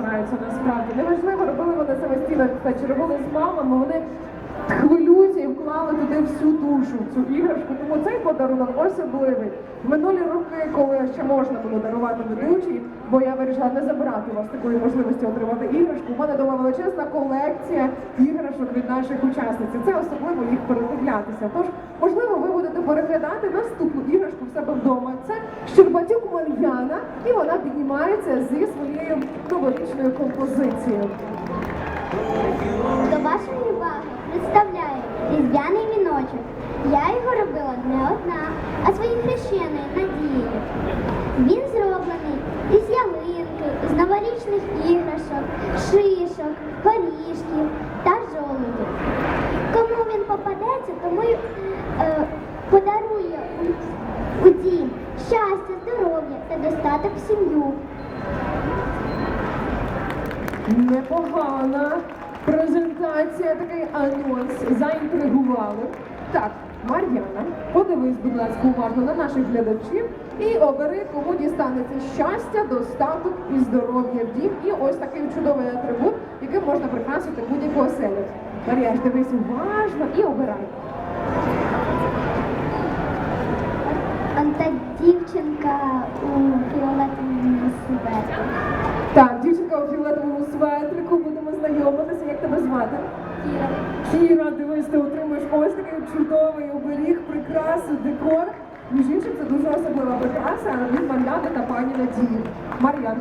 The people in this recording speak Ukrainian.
стараються насправді. Неважливо, робили вони самостійно та чи робили з мамами, вони хвилюються і вклали туди всю душу цю іграшку. Тому цей подарунок особливий. В минулі роки, коли ще можна було дарувати ведучі, бо я вирішила не забирати у вас такої можливості отримати іграшку. У мене дома величезна колекція іграшок від наших учасниць. Це особливо їх передивлятися. Тож, можливо, ви будете переглядати наступну іграшку в себе вдома. Це Щербатюк Мар'яна, і вона піднімається зі своєю новорічною композицією. До вашої уваги представляю різдвяний віночок. Я його робила не одна, а своїй хрещеною Надією. Він зроблений із ялинки, з новорічних іграшок, шишок, горішків та жолудів. Кому він попадеться, тому й е, подарує у дім щастя, здоров'я та достаток в сім'ю. Непогана презентація, такий анонс. Заінтригували. Так, Мар'яна, подивись, будь ласка, уважно на наших глядачів і обери, кому дістанеться щастя, достаток і здоров'я в дім. І ось такий чудовий атрибут, яким можна прикрасити будь-яку оселю. Мар'яш, дивись уважно і обирай. Он та дівчинка у фіолетовому светрі. Так, дівчинка у фіолетовому светрику, будемо знайомитися, як тебе звати? Кіра. Кіра, дивись, ти отримуєш ось такий чудовий оберіг, прикрасу, декор. Між іншим, це дуже особлива прикраса від Мар'яни та пані Надії. Мар'ян.